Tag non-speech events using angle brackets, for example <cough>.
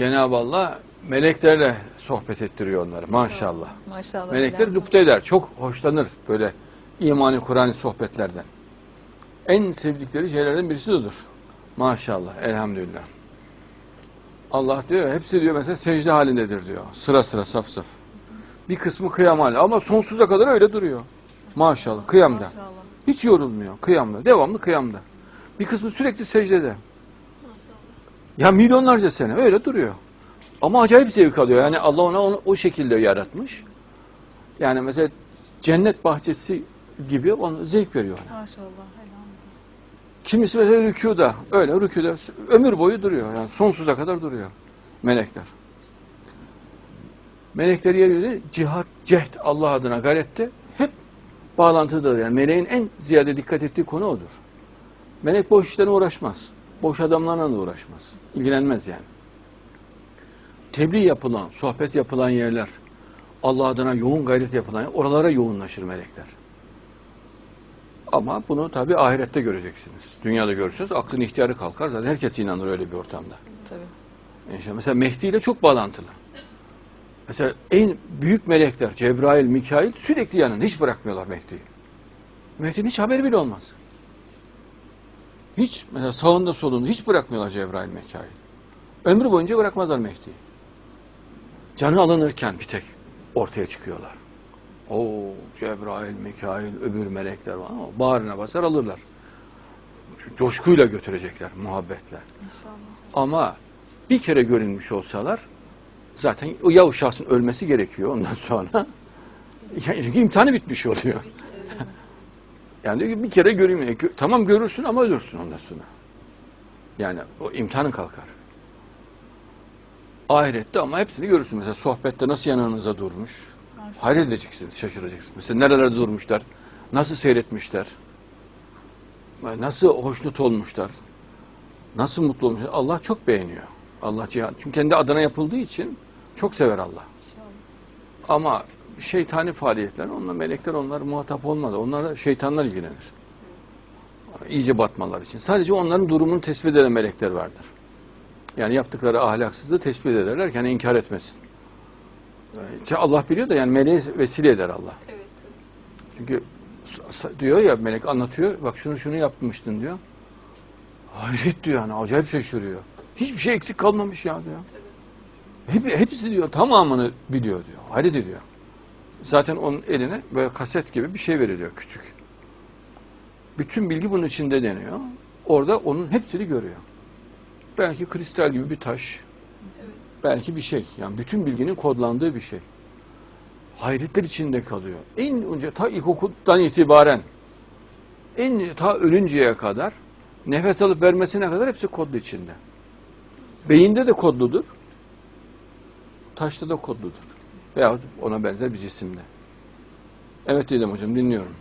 Cenab-ı Allah meleklerle sohbet ettiriyor onları maşallah. Maşallah. Melekler gıpta eder. Çok hoşlanır böyle imani Kur'an'ı sohbetlerden. En sevdikleri şeylerden birisi de odur. Maşallah, elhamdülillah. Allah diyor, hepsi diyor mesela secde halindedir diyor. Sıra sıra, saf saf. Bir kısmı kıyam hali ama sonsuza kadar öyle duruyor. Maşallah, kıyamda. Maşallah. Hiç yorulmuyor, kıyamda. Devamlı kıyamda. Bir kısmı sürekli secdede. Ya milyonlarca sene öyle duruyor. Ama acayip zevk alıyor. Yani Allah ona onu o şekilde yaratmış. Yani mesela cennet bahçesi gibi onu zevk veriyor ona. Maşallah. Elhamdülillah. Kimisi mesela rükuda, öyle rükuda ömür boyu duruyor. Yani sonsuza kadar duruyor melekler. Melekler yeryüzünde cihat, cehd Allah adına gayrette hep bağlantıdadır. Yani meleğin en ziyade dikkat ettiği konu odur. Melek boş işlerle uğraşmaz. Boş adamlarla da uğraşmaz. İlgilenmez yani. Tebliğ yapılan, sohbet yapılan yerler, Allah adına yoğun gayret yapılan yer, oralara yoğunlaşır melekler. Ama bunu tabi ahirette göreceksiniz. Dünyada görürseniz aklın ihtiyarı kalkar. Zaten herkes inanır öyle bir ortamda. Tabii. İnşallah. Mesela Mehdi ile çok bağlantılı. Mesela en büyük melekler Cebrail, Mikail sürekli yanında. Hiç bırakmıyorlar Mehdi'yi. Mehdi'nin hiç haberi bile olmaz. Hiç mesela sağında solunda hiç bırakmıyorlar Cebrail, Mikail. Ömrü boyunca bırakmazlar Mehdi'yi. Canı alınırken bir tek ortaya çıkıyorlar. O Cebrail, Mikail, öbür melekler var ama bağrına basar alırlar. Coşkuyla götürecekler, muhabbetle. İnşallah. Ama bir kere görünmüş olsalar zaten ya o şahsın ölmesi gerekiyor ondan sonra. <laughs> Yani imtihanı bitmiş oluyor. Yani diyor ki bir kere göreyim. E, Tamam görürsün ama ölürsün ondan sonra. Yani o imtihanın kalkar. Ahirette ama hepsini görürsün. Mesela sohbette nasıl yanınıza durmuş. Hayret edeceksiniz, şaşıracaksınız. Mesela nerelerde durmuşlar, nasıl seyretmişler, nasıl hoşnut olmuşlar, nasıl mutlu olmuşlar. Allah çok beğeniyor. Allah cihan. Çünkü kendi adına yapıldığı için çok sever Allah. İnşallah. Ama şeytani faaliyetler, onunla melekler onlar muhatap olmadı. Onlara şeytanlar ilgilenir. İyice batmalar için. Sadece onların durumunu tespit eden melekler vardır. Yani yaptıkları ahlaksızlığı tespit ederler ki hani inkar etmesin. Ki Allah biliyor da yani meleği vesile eder Allah. Evet. Çünkü diyor ya melek anlatıyor. Bak şunu şunu yapmıştın diyor. Hayret diyor yani acayip şaşırıyor. Hiçbir şey eksik kalmamış ya diyor. Hep, hepsi diyor tamamını biliyor diyor. Hayret ediyor. Zaten onun eline böyle kaset gibi bir şey veriliyor küçük. Bütün bilgi bunun içinde deniyor. Orada onun hepsini görüyor. Belki kristal gibi bir taş. Belki bir şey. Yani bütün bilginin kodlandığı bir şey. Hayretler içinde kalıyor. En önce ta ilkokuldan itibaren en ta ölünceye kadar nefes alıp vermesine kadar hepsi kodlu içinde. Beyinde de kodludur. Taşta da kodludur. Veyahut ona benzer bir cisimde. Evet dedim hocam dinliyorum.